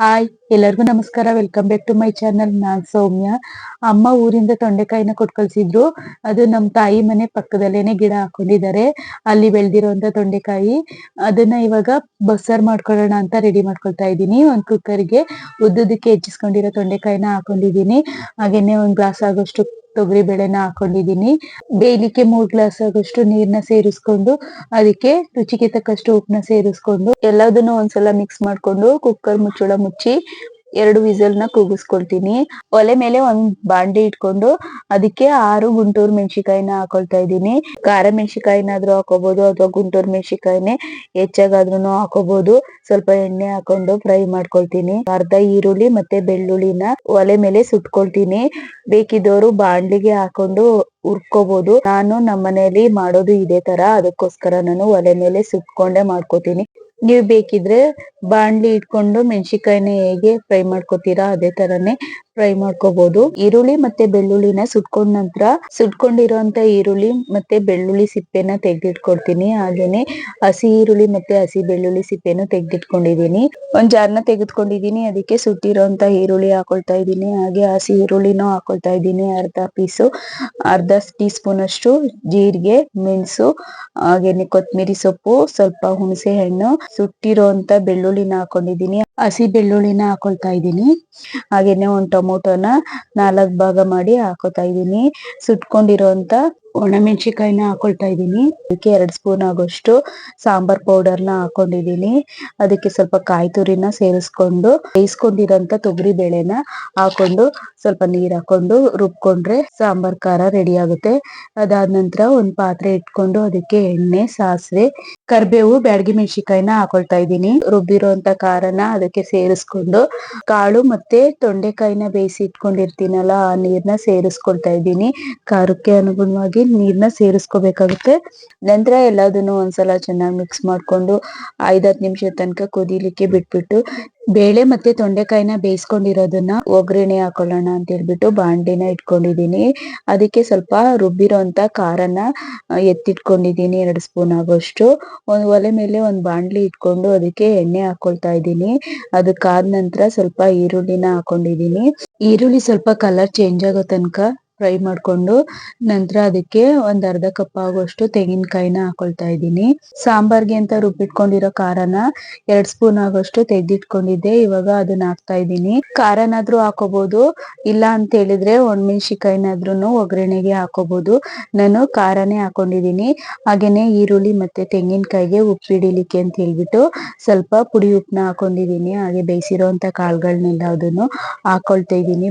Hi ಎಲ್ಲರಿಗೂ ನಮಸ್ಕಾರ. Welcome back to my channel ನಾನ್ ಸೌಮ್ಯ. ಅಮ್ಮ ಊರಿಂದ ತೊಂಡೆಕಾಯಿನ ಕೊಟ್ಟು ಕಳ್ಸಿದ್ರು ಅದು ನಮ್ ತಾಯಿ ಮನೆ ಪಕ್ಕದಲ್ಲೇನೆ ಗಿಡ ಹಾಕೊಂಡಿದ್ದಾರೆ. ಅಲ್ಲಿ ಬೆಳ್ದಿರೋಂತ ತೊಂಡೆಕಾಯಿ. ಅದನ್ನ ಇವಾಗ ಬಸ್ಸಾರ್ ಮಾಡ್ಕೊಳ್ಳೋಣ ಅಂತ ರೆಡಿ ಮಾಡ್ಕೊಳ್ತಾ ಇದ್ದೀನಿ. ಒಂದ್ ಕುಕ್ಕರ್ಗೆ ಉದ್ದುದಕ್ಕೆ ಹೆಚ್ಚಿಸ್ಕೊಂಡಿರೋ ತೊಂಡೆಕಾಯಿನ ಹಾಕೊಂಡಿದ್ದೀನಿ. ಹಾಗೇನೆ ಒಂದ್ ಗ್ಲಾಸ್ ಆಗೋಷ್ಟು ತೊಗರಿ ಬೇಳೆನ ಹಾಕೊಂಡಿದೀನಿ ಬೇಯಲಿಕ್ಕೆ ಮೂರ್ ಗ್ಲಾಸ್ ಆಗಷ್ಟು ನೀರ್ನ ಸೇರಿಸ್ಕೊಂಡು, ಅದಕ್ಕೆ ರುಚಿಗೆ ತಕ್ಕಷ್ಟು ಉಪ್ಪನ್ನ ಸೇರಿಸ್ಕೊಂಡು, ಎಲ್ಲದನ್ನು ಒಂದ್ಸಲ ಮಿಕ್ಸ್ ಮಾಡ್ಕೊಂಡು ಕುಕ್ಕರ್ ಮುಚ್ಚಳ ಮುಚ್ಚಿ ಎರಡು ವಿಸಲ್ನ ಕೂಗಿಸ್ಕೊಳ್ತೀನಿ. ಒಲೆ ಮೇಲೆ ಒಂದ್ ಬಾಂಡಿ ಇಟ್ಕೊಂಡು ಅದಕ್ಕೆ ಆರು ಗುಂಟೂರು ಮೆಣಸಿಕಾಯಿನ ಹಾಕೊಳ್ತಾ ಇದ್ದೀನಿ. ಖಾರ ಮೆಣಸಿಕಾಯಿನಾದ್ರೂ ಹಾಕೋಬಹುದು ಅಥವಾ ಗುಂಟೂರು ಮೆಣಸಿಕಾಯಿನೇ ಹೆಚ್ಚಾಗಾದ್ರೂ ಹಾಕೋಬಹುದು ಸ್ವಲ್ಪ ಎಣ್ಣೆ ಹಾಕೊಂಡು ಫ್ರೈ ಮಾಡ್ಕೊಳ್ತೀನಿ. ಅರ್ಧ ಈರುಳ್ಳಿ ಮತ್ತೆ ಬೆಳ್ಳುಳ್ಳಿನ ಒಲೆ ಮೇಲೆ ಸುಟ್ಕೊಳ್ತೀನಿ. ಬೇಕಿದ್ದವರು ಬಾಂಡ್ಲಿಗೆ ಹಾಕೊಂಡು ಉರ್ಕೋಬಹುದು ನಾನು ನಮ್ಮ ಮನೆಯಲ್ಲಿ ಮಾಡೋದು ಇದೇ ತರ. ಅದಕ್ಕೋಸ್ಕರ ನಾನು ಒಲೆ ಮೇಲೆ ಸುಟ್ಕೊಂಡೆ ಮಾಡ್ಕೋತೀನಿ. ನೀವ್ ಬೇಕಿದ್ರೆ ಬಾಣ್ಲಿ ಇಟ್ಕೊಂಡು ಮೆಣಸಿಕಾಯಿನ ಹೇಗೆ ಫ್ರೈ ಮಾಡ್ಕೋತೀರಾ ಅದೇ ತರನೇ ಫ್ರೈ ಮಾಡ್ಕೋಬಹುದು ಈರುಳ್ಳಿ ಮತ್ತೆ ಬೆಳ್ಳುಳ್ಳಿನ ಸುಟ್ಕೊಂಡ ನಂತರ ಸುಟ್ಕೊಂಡಿರೋಂತ ಈರುಳ್ಳಿ ಮತ್ತೆ ಬೆಳ್ಳುಳ್ಳಿ ಸಿಪ್ಪೆನ ತೆಗೆದಿಟ್ಕೊಡ್ತೀನಿ. ಹಾಗೇನೆ ಹಸಿ ಈರುಳ್ಳಿ ಮತ್ತೆ ಹಸಿ ಬೆಳ್ಳುಳ್ಳಿ ಸಿಪ್ಪೆನ ತೆಗೆದಿಟ್ಕೊಂಡಿದೀನಿ ಒಂದ್ ಜಾರ್ನ ತೆಗೆದ್ಕೊಂಡಿದೀನಿ ಅದಕ್ಕೆ ಸುಟ್ಟಿರೋಂತ ಈರುಳ್ಳಿ ಹಾಕೊಳ್ತಾ ಇದ್ದೀನಿ. ಹಾಗೆ ಹಸಿ ಈರುಳ್ಳಿನೂ ಹಾಕೊಳ್ತಾ ಇದ್ದೀನಿ. ಅರ್ಧ ಪೀಸು ಅರ್ಧ ಟೀ ಸ್ಪೂನ್ ಅಷ್ಟು ಜೀರಿಗೆ, ಮೆಣಸು, ಹಾಗೇನೆ ಕೊತ್ತಂಬರಿ ಸೊಪ್ಪು, ಸ್ವಲ್ಪ ಹುಣಸೆ ಹಣ್ಣು ಸುಟ್ಟಿರೋಂತ ಬೆಳ್ಳುಳ್ಳಿನ ಹಾಕೊಂಡಿದೀನಿ ಹಸಿ ಬೆಳ್ಳುಳ್ಳಿನ ಹಾಕೊಳ್ತಾ ಇದ್ದೀನಿ. ಹಾಗೇನೆ ಒಂದ್ ಟೊಮೊಟೊನ ನಾಲ್ಕ್ ಭಾಗ ಮಾಡಿ ಹಾಕೋತಾ ಇದ್ದೀನಿ. ಸುಟ್ಕೊಂಡಿರೋಂತ ಒಣಮೆಣಸಿಕಾಯಿನ ಹಾಕೊಳ್ತಾ ಇದ್ದೀನಿ. ಅದಕ್ಕೆ ಎರಡು ಸ್ಪೂನ್ ಆಗೋಷ್ಟು ಸಾಂಬಾರ್ ಪೌಡರ್ನ ಹಾಕೊಂಡಿದೀನಿ ಅದಕ್ಕೆ ಸ್ವಲ್ಪ ಕಾಯಿ ತುರಿನ ಸೇರಿಸ್ಕೊಂಡು ಬೇಯಿಸ್ಕೊಂಡಿರೋಂತ ತೊಗರಿ ಬೇಳೆನ ಹಾಕೊಂಡು ಸ್ವಲ್ಪ ನೀರ್ ಹಾಕೊಂಡು ರುಬ್ಕೊಂಡ್ರೆ ಸಾಂಬಾರ್ ಖಾರ ರೆಡಿ ಆಗುತ್ತೆ. ಅದಾದ ನಂತರ ಒಂದ್ ಪಾತ್ರೆ ಇಟ್ಕೊಂಡು ಅದಕ್ಕೆ ಎಣ್ಣೆ, ಸಾಸಿವೆ, ಕರ್ಬೇವು, ಬ್ಯಾಡಗಿ ಮೆಣಸಿಕಾಯಿನ ಹಾಕೊಳ್ತಾ ಇದ್ದೀನಿ. ರುಬ್ಬಿರೋಂತ ಖಾರನ ಅದಕ್ಕೆ ಸೇರಿಸ್ಕೊಂಡು ಕಾಳು ಮತ್ತೆ ತೊಂಡೆಕಾಯಿನ ಬೇಯಿಸಿ ಇಟ್ಕೊಂಡಿರ್ತೀನಲ್ಲ, ಆ ನೀರ್ನ ಸೇರಿಸ್ಕೊಳ್ತಾ ಇದ್ದೀನಿ. ಖಾರಕ್ಕೆ ಅನುಗುಣವಾಗಿ ನೀರ್ನ ಸೇರಿಸ್ಕೋಬೇಕಾಗುತ್ತೆ. ನಂತರ ಎಲ್ಲದನ್ನು ಒಂದ್ಸಲ ಚೆನ್ನಾಗಿ ಮಿಕ್ಸ್ ಮಾಡ್ಕೊಂಡು ಐದತ್ತು ನಿಮಿಷ ತನಕ ಕುದಿಲಿಕ್ಕೆ ಬಿಟ್ಬಿಟ್ಟು ಬೇಳೆ ಮತ್ತೆ ತೊಂಡೆಕಾಯಿನ ಬೇಯಿಸ್ಕೊಂಡಿರೋದನ್ನ ಒಗ್ಗರಣೆ ಹಾಕೊಳ್ಳೋಣ ಅಂತ ಹೇಳ್ಬಿಟ್ಟು ಬಾಂಡಿನ ಇಟ್ಕೊಂಡಿದೀನಿ ಅದಕ್ಕೆ ಸ್ವಲ್ಪ ರುಬ್ಬಿರೋಂತ ಖಾರನ ಎತ್ತಿಟ್ಕೊಂಡಿದೀನಿ ಎರಡು ಸ್ಪೂನ್ ಆಗೋಷ್ಟು. ಒಂದ್ ಒಲೆ ಮೇಲೆ ಒಂದ್ ಬಾಂಡ್ಲಿ ಇಟ್ಕೊಂಡು ಅದಕ್ಕೆ ಎಣ್ಣೆ ಹಾಕೊಳ್ತಾ ಇದ್ದೀನಿ. ಅದಕ್ಕಾದ ನಂತರ ಸ್ವಲ್ಪ ಈರುಳ್ಳಿನ ಹಾಕೊಂಡಿದೀನಿ ಈರುಳ್ಳಿ ಸ್ವಲ್ಪ ಕಲರ್ ಚೇಂಜ್ ಆಗೋ ತನಕ ಫ್ರೈ ಮಾಡ್ಕೊಂಡು ನಂತರ ಅದಕ್ಕೆ ಒಂದ್ ಅರ್ಧ ಕಪ್ ಆಗುವಷ್ಟು ತೆಂಗಿನಕಾಯಿನ ಹಾಕೊಳ್ತಾ ಇದ್ದೀನಿ. ಸಾಂಬಾರ್ಗೆ ಅಂತ ರುಬ್ಬಿಟ್ಕೊಂಡಿರೋ ಖಾರನ ಎರಡ್ ಸ್ಪೂನ್ ಆಗೋಷ್ಟು ತೆಗ್ದಿಟ್ಕೊಂಡಿದ್ದೆ. ಇವಾಗ ಅದನ್ನ ಹಾಕ್ತಾ ಇದ್ದೀನಿ. ಖಾರನಾದ್ರೂ ಹಾಕೋಬಹುದು ಇಲ್ಲ ಅಂತ ಹೇಳಿದ್ರೆ ಒಣಮೆಣಸಿಕಾಯಿನಾದ್ರೂ ಒಗ್ಗರಣೆಗೆ ಹಾಕೋಬಹುದು ನಾನು ಖಾರನೇ ಹಾಕೊಂಡಿದೀನಿ ಹಾಗೇನೆ ಈರುಳ್ಳಿ ಮತ್ತೆ ತೆಂಗಿನಕಾಯಿಗೆ ಉಪ್ಪು ಹಿಡಿಲಿಕ್ಕೆ ಅಂತ ಹೇಳ್ಬಿಟ್ಟು ಸ್ವಲ್ಪ ಪುಡಿ ಉಪ್ಪನ್ನ ಹಾಕೊಂಡಿದೀನಿ ಹಾಗೆ ಬೇಯಿಸಿರೋಂತ ಕಾಳುಗಳನ್ನೆಲ್ಲ ಅದನ್ನು ಹಾಕೊಳ್ತಾ ಇದ್ದೀನಿ.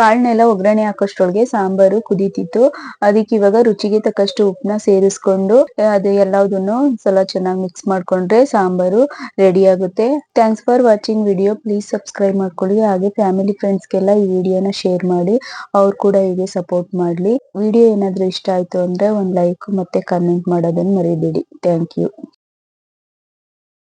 ಕಾಳನ್ನೆಲ್ಲ ಒಗ್ಗರಣೆ ಹಾಕೋಷ್ಟ್ರೊಳಗೆ ಸಾಂಬಾರು ಕುದೀತಿತ್ತು. ಅದಕ್ಕೆ ಇವಾಗ ರುಚಿಗೆ ತಕ್ಕಷ್ಟು ಉಪ್ಪನ್ನ ಸೇರಿಸ್ಕೊಂಡು ಅದು ಎಲ್ಲದನ್ನು ಒಂದ್ಸಲ ಚೆನ್ನಾಗಿ ಮಿಕ್ಸ್ ಮಾಡ್ಕೊಂಡ್ರೆ ಸಾಂಬಾರು ರೆಡಿ ಆಗುತ್ತೆ. Thanks for watching video please subscribe ಮಾಡ್ಕೊಳ್ಳಿ. ಹಾಗೆ ಫ್ಯಾಮಿಲಿ ಫ್ರೆಂಡ್ಸ್ಗೆಲ್ಲ ಈ ವಿಡಿಯೋನ ಶೇರ್ ಮಾಡಿ, ಅವ್ರು ಕೂಡ ಹೀಗೆ ಸಪೋರ್ಟ್ ಮಾಡ್ಲಿ. ವಿಡಿಯೋ ಏನಾದರೂ ಇಷ್ಟ ಆಯ್ತು ಅಂದ್ರೆ ಒಂದು ಲೈಕ್ ಮತ್ತೆ ಕಮೆಂಟ್ ಮಾಡೋದನ್ನ ಮರಿಬೇಡಿ. Thank you